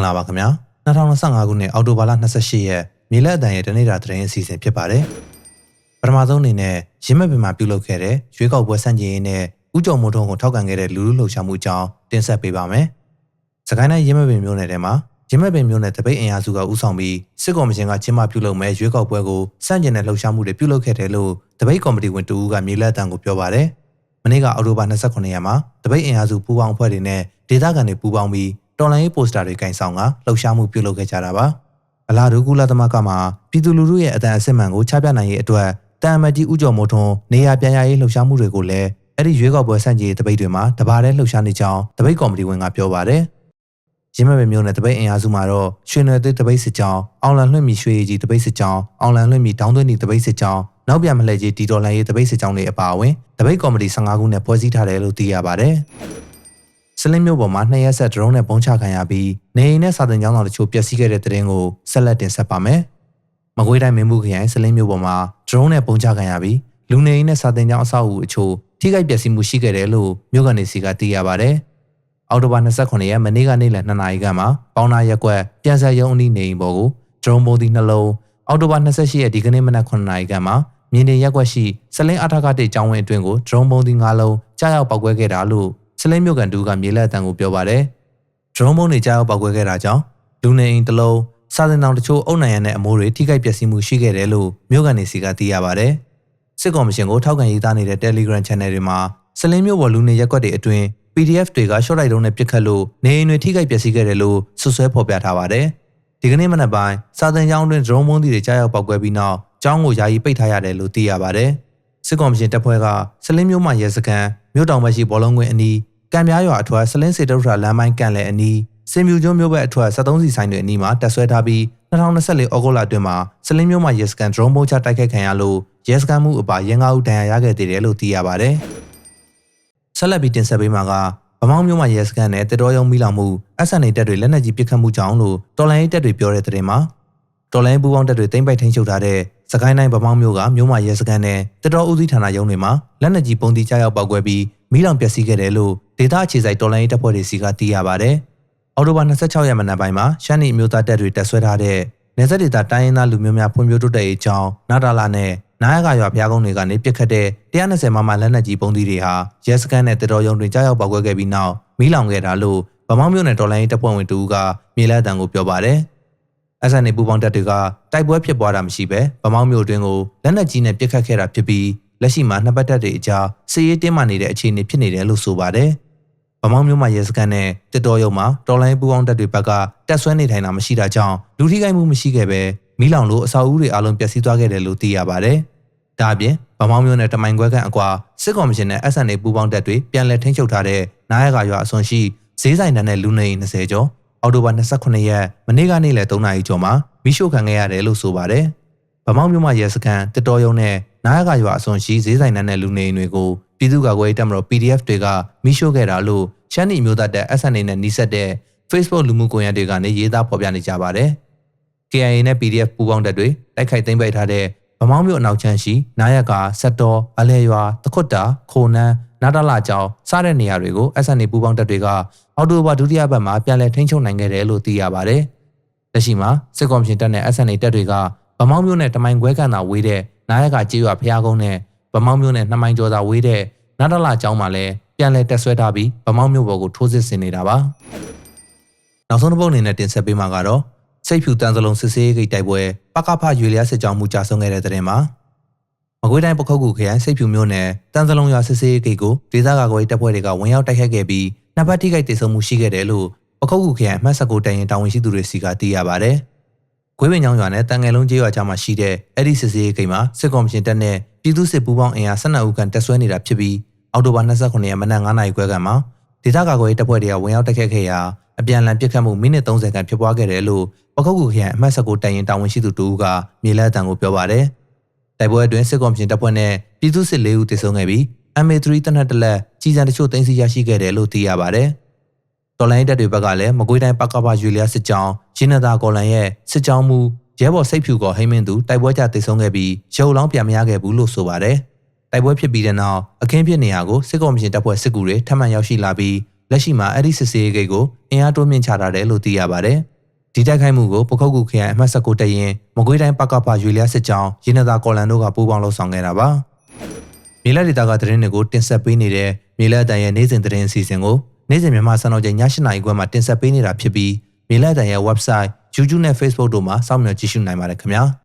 ္ဂလာပါခင်ဗျာ2025ခုနှစ်အောက်တိုဘာလ28ရက်မြေလက်အတန်ရဲ့တနေ့တာသတင်းအစီအစဉ်ဖြစ်ပါတယ်ပထမဆုံးအနေနဲ့ရင်းမဲ့ပင်မှာပြုလုပ်ခဲ့တဲ့ရွေးကောက်ပွဲစန့်ကျင်ရေးနဲ့ဥကြုံမိုးထုံးကိုထောက်ခံခဲ့တဲ့လူလူလှုပ်ရှားမှုအကြောင်းတင်ဆက်ပေးပါမယ်စကိုင်းတိုင်းရင်းမဲ့ပင်မြို့နယ်ထဲမှာရင်းမဲ့ပင်မြို့နယ်တပိတ်အင်အားစုကဥဆောင်ပြီးစစ်ကော်မရှင်ကကျင်းပပြုလုပ်မဲ့ရွေးကောက်ပွဲကိုစန့်ကျင်တဲ့လှုပ်ရှားမှုတွေပြုလုပ်ခဲ့တယ်လို့တပိတ်ကော်မတီဝင်တူဦးကမြေလက်အတန်ကိုပြောပါတယ်မနေ့ကအောက်တိုဘာ29ရက်မှာတပိတ်အင်အားစုပူးပေါင်းအဖွဲ့တွေနဲ့ဒေသခံတွေပူးပေါင်းပြီး တော်လိုင်းရေးပိုစတာတွေကင်ဆောင်ကလှုပ်ရှားမှုပြုလုပ်ခဲ့ကြတာပါအလားတူကုလသမဂ္ဂမှာပြည်သူလူထုရဲ့အတန်အစစ်မှန်ကိုချပြနိုင်ရေးအတွက်တန်အမတ်ကြီးဦးကျော်မိုးထွန်းနေရာပြန်ရရေးလှုပ်ရှားမှုတွေကိုလည်းအဲ့ဒီရွေးကောက်ပွဲစန့်ကျင်တပိတ်တွေမှာတပါးတည်းလှုပ်ရှားနေကြောင်းတပိတ်ကော်မတီဝင်ကပြောပါတယ်ရင်းမဲ့ပဲမျိုးနဲ့တပိတ်အင်အားစုမှာတော့ရွှေနယ်သိတပိတ်စစ်ကြောင်းအောင်လန်လွှင့်မီရွှေရည်ကြီးတပိတ်စစ်ကြောင်းအောင်လန်လွှင့်မီဒေါင်းသွင်းဒီတပိတ်စစ်ကြောင်းနောက်ပြန်မလှည့်ကြီးတီတော်လန်ရေးတပိတ်စစ်ကြောင်းတွေအပါအဝင်တပိတ်ကော်မတီ15ခုနဲ့ဖွဲ့စည်းထားတယ်လို့သိရပါတယ် စလင်းမျိုးပေါ်မှာနှစ်ရက်ဆက်ဒရုန်းနဲ့ပုံချခံရပြီးနေအိမ်နဲ့စာသင်ကျောင်းတော်တချို့ပျက်စီးခဲ့တဲ့တဲ့ရင်ကိုဆက်လက်တင်ဆက်ပါမယ်။မကွေးတိုင်းမင်းဘူးခရိုင်စလင်းမျိုးပေါ်မှာဒရုန်းနဲ့ပုံချခံရပြီးလူနေအိမ်နဲ့စာသင်ကျောင်းအဆောက်အဦအချို့ထိခိုက်ပျက်စီးမှုရှိခဲ့တယ်လို့မြို့ကနေစီကသိရပါဗျ။အောက်တိုဘာ29ရက်မနေ့ကနေ့လယ်2နာရီခန့်မှာပေါင်းနာရက်ကွက်ပြန်ဆက်ရုံအနီးနေအိမ်ပေါ်ကိုဒရုန်းပုံသီးနှလုံးအောက်တိုဘာ28ရက်ဒီကနေ့မနက်9နာရီခန့်မှာမြင်းနေရက်ကွက်ရှိစလင်းအထကတိကျောင်းဝင်းအတွင်းကိုဒရုန်းပုံသီး9လုံးကြားရောက်ပောက်ကွဲခဲ့တာလို့ စလင်းမြို့ကန်တူကမြေလက်အတန်ကိုပြောပါတယ်။ဒရုန်းမုံတွေကြားရောက်ပောက်ကွဲခဲ့တာကြောင့်လူနေအိမ်တစ်လုံးစာသင်တောင်တချို့အုပ်နိုင်ရတဲ့အမိုးတွေထိခိုက်ပျက်စီးမှုရှိခဲ့တယ်လို့မြို့ကန်နေစီကသိရပါတယ်။စစ်ကော်မရှင်ကိုထောက်ခံရေးသားနေတဲ့ Telegram Channel တွေမှာစလင်းမြို့ပေါ်လူနေရက်ကွက်တွေအတွင်း PDF တွေက short light တုံးနဲ့ပစ်ခတ်လို့နေအိမ်တွေထိခိုက်ပျက်စီးခဲ့တယ်လို့ဆွဆွဲဖော်ပြထားပါတယ်။ဒီကနေ့မနက်ပိုင်းစာသင်ကျောင်းတွင် drone မုံးတွေကြားရောက်ပောက်ကွဲပြီးနောက်ကျောင်းကိုယာယီပိတ်ထားရတယ်လို့သိရပါတယ်။စစ်ကော်မရှင်တပ်ဖွဲ့ကစလင်းမြို့မှာရဲစခန်းမြို့တောင်ဘက်ရှိဘောလုံးကွင်းအနီး ကံပြားရွာအထွတ်ဆလင်းစေတုထရာလမ်းပိုင်းကံလည်းအနီးစင်မြူကျွန်းမြို့ဘက်အထွတ်73စီဆိုင်တွေအနီးမှာတက်ဆွဲထားပြီး2024ဩဂုတ်လအတွင်းမှာစလင်းမြို့မှာရဲစကန်ဒရုန်းပုံချတိုက်ခိုက်ခံရလို့ရဲစကန်မှုအပါရန်ကားဦးဒဏ်ရာရခဲ့သေးတယ်လို့သိရပါတယ်။ဆက်လက်ပြီးတင်ဆက်ပေးမှာကဗမောင်းမြို့မှာရဲစကန်နဲ့တတော်ရုံမိလောင်မှု SNA တပ်တွေလက်နက်ကြီးပစ်ခတ်မှုကြောင့်လို့တော်လိုင်းရေးတပ်တွေပြောတဲ့တဲ့တင်မှာ တော်လိုင်းပူပေါင်းတပ်တွေတိမ့်ပိုက်ထိန်းချုပ်ထားတဲ့စကိုင်းတိုင်းဗမောင်းမြို့ကမြို့မှာရဲစကန်နဲ့တတော်ဦးစီးဌာနရုံးတွေမှာလက်နက်ကြီးပုံတီကြားရောက်ပောက်ကွဲပြီးမိလောင်ပျက်စီးခဲ့တယ်လို့ဒေသအခြေစိုက်တော်လိုင်းရေးတပ်ဖွဲ့တွေစီကသိရပါဗျ။အော်တိုဘာ26ရက်မနက်ပိုင်းမှာရှမ်းနီမျိုးသားတပ်တွေတပ်ဆွဲထားတဲ့နေဆက်ဒေသတိုင်းရင်းသားလူမျိုးများဖွံ့ဖြိုးတိုးတက်ရေးကြောင်းနာတာလာနဲ့နာယကရွာဘုရားကုန်းတွေကနေပြစ်ခတ်တဲ့120မမလက်နက်ကြီးပုံသီးတွေဟာရဲစခန်းနဲ့တတော်ရုံတွင်ကြားရောက်ပေါက်ကွဲခဲ့ပြီးနောက်မိလောင်ခဲ့တာလို့ဗမောင်းမြို့နယ်တော်လိုင်းရေးတပ်ဖွဲ့ဝင်တူကမြေလက်အတန်ကိုပြောပါတယ်။ SNA ပူပေါင်းတပ်တွေကတိုက်ပွဲဖြစ်ပွားတာမရှိဘဲဗမောင်းမြို့တွင်ကိုလက်နက်ကြီးနဲ့ပစ်ခတ်ခဲ့တာဖြစ်ပြီးလက်ရှိမှာနှစ်ပတ်သက်တွေအကြားစစ်ရေးတင်းမာနေတဲ့အခြေအနေဖြစ်နေတယ်လို့ဆိုပါတယ်။ဗမောင်းမျိုးမှာရဲစခန်းနဲ့တစ်တော်ရုံမှာတော်လိုင်းပူအောင်တပ်တွေဘက်ကတက်ဆွဲနေထိုင်တာမရှိတာကြောင့်လူထိခိုက်မှုမရှိခဲ့ပဲမိလောင်လို့အဆောက်အဦတွေအလုံးပျက်စီးသွားခဲ့တယ်လို့သိရပါတယ်။ဒါအပြင်ဗမောင်းမျိုးနဲ့တမိုင်ခွဲခန့်အကွာစစ်ကော်မရှင်နဲ့ SNA ပူပေါင်းတပ်တွေပြန်လည်ထိန်းချုပ်ထားတဲ့နာယကရွာအစွန်ရှိဈေးဆိုင်တန်းနဲ့လူနေအိမ်20ကျော် အော်တိုဘာ29ရက်မနေ့ကနေ့လယ်3နာရီကျော်မှာမိရှို့ခံခဲ့ရတယ်လို့ဆိုပါတယ်။ဗမောင်းမျိုးမှာရဲစခန်းတစ်တော်ရုံနဲ့နာယကရွာအစွန်ရှိဈေးဆိုင်နဲ့လူနေအိမ်တွေကိုပြည်သူ့ကာကွယ်ရေးတပ်မတော် PDF တွေကမိရှို့ခဲ့တာလို့ရှမ်းနီမျိုးသားတပ် SNA နဲ့နှိစက်တဲ့ Facebook လူမှုကွန်ရက်တွေကနေရေးသားဖော်ပြနေကြပါတယ်။ KIA နဲ့ PDF ပူးပေါင်းတပ်တွေတိုက်ခိုက်သိမ်းပိုက်ထားတဲ့ဗမောင်းမြို့အနောက်ချမ်းရှိနာယကဆက်တော်အလဲရွာတခွတ်တာခိုနန်း နာတလာကျောင်းစတဲ့နေရာတွေကို SNA ပူးပေါင်းတပ်တွေကအော်တိုဘာဒုတိယပတ်မှာပြန်လည်ထိန်းချုပ်နိုင်ခဲ့တယ်လို့သိရပါတယ်။လက်ရှိမှာစစ်ကော်မရှင်တပ်နဲ့ SNA တပ်တွေကဗမောင်းမြို့နယ်တမိုင်ခွဲကန်သာဝေးတဲ့နာယကကြေးရွာဖျားကုန်းနဲ့ဗမောင်းမြို့နယ်နှမိုင်းကျော်သာဝေးတဲ့နတ်တလာကျောင်းမှာလည်းပြန်လည်တက်ဆွဲထားပြီးဗမောင်းမြို့ပေါ်ကိုထိုးစစ်ဆင်နေတာပါနောက်ဆုံးတစ်ပုတ်အနေနဲ့တင်ဆက်ပေးမှာကတော့စိတ်ဖြူတန်းစလုံးစစ်ဆေးဂိတ်တိုက်ပွဲပကဖရွေလျားစစ်ကြောင်းမှုကြာဆုံးခဲ့တဲ့တဲ့တင်မှာ မကွေးတိုင်းပခုတ်ကူခရိုင်စိတ်ဖြူမြို့နယ်တန်းစလုံးရွာစစ်ဆေးဂိတ်ကိုဒေသကာကွယ်တပ်ဖွဲ့တွေကဝင်ရောက်တိုက်ခတ်ခဲ့ပြီးနှစ်ပတ်ထိခိုက်ဒေဆုံးမှုရှိခဲ့တယ်လို့ပခုတ်ကူခရိုင်အမှတ်19တိုင်ရင်တာဝန်ရှိသူတွေစီကသိရပါဗျ။ခွေးပင်ချောင်းရွာနဲ့တန်ငယ်လုံးကျေးရွာကြားမှာရှိတဲ့အဲ့ဒီစစ်စေးဂိမ်းမှာစစ်ကော်မရှင်တပ်နဲ့ပြည်သူစစ်ပူးပေါင်းအင်အား12ဦးခန့်တက်ဆွဲနေတာဖြစ်ပြီးအောက်တိုဘာ29ရက်မနက်9:00နာရီခွဲကမှဒေသကာကွယ်ရေးတပ်ဖွဲ့တွေကဝင်ရောက်တိုက်ခတ်ခဲ့ရာအပြန်အလှန်ပစ်ခတ်မှုမိနစ်30ခန့်ဖြစ်ပွားခဲ့တယ်လို့ပခုတ်ကူခရိုင်အမှတ်19တိုင်ရင်တာဝန်ရှိသူတူကမြေလက်အတန်ကိုပြောပါတယ်။ တိုက်ပွဲအတွင်းစစ်ကော်မရှင်တပ်ဖွဲ့နဲ့ပြည်သူစစ်၄ဦးတိုက်ဆုံခဲ့ပြီး MA3 တနက်တလက်ကြီးစံတချို့တင်စီရရှိခဲ့တယ်လို့သိရပါတယ်။တော်လိုင်းတပ်တွေဘက်ကလည်းမကွေးတိုင်းပကပရွေလျားစစ်ကြောင်းရင်းနသာကော်လန်ရဲ့စစ်ကြောင်းမူရဲဘော်စိတ်ဖြူကောဟိမင်းသူတိုက်ပွဲကြတိတ်ဆုံးခဲ့ပြီးရုပ်လောင်းပြန်မရခဲ့ဘူးလို့ဆိုပါတယ်။တိုက်ပွဲဖြစ်ပြီးတဲ့နောက်အခင်းဖြစ်နေရာကိုစစ်ကော်မရှင်တပ်ဖွဲ့စစ်ကူတွေထပ်မံရောက်ရှိလာပြီးလက်ရှိမှာအဲ့ဒီစစ်စေးဂိတ်ကိုအင်အားတိုးမြင့်ချထားတယ်လို့သိရပါတယ်။ ဒီတိုက်ခိုက်မှုကိုပခုတ်ကူခရိုင်အမှတ်19တရင်မကွေးတိုင်းပကပရွေလျားစစ်ကြောင်းရင်းနသာကော်လန်တို့ကပူးပေါင်းလှုပ်ဆောင်ခဲ့တာပါ။မြေလက်ဒေတာကသတင်းတွေကိုတင်ဆက်ပေးနေတဲ့မြေလက်အတန်ရဲ့နေ့စဉ်သတင်းအစီအစဉ်ကိုနေ့စဉ်မြန်မာစံတော်ချိန်ည7:00နာရီခွဲမှာတင်ဆက်ပေးနေတာဖြစ်ပြီးမြေလက်အတန်ရဲ့ website YouTube နဲ့ Facebook တို့မှာစောင့်မျှော်ကြည့်ရှုနိုင်ပါတယ်ခင်ဗျာ။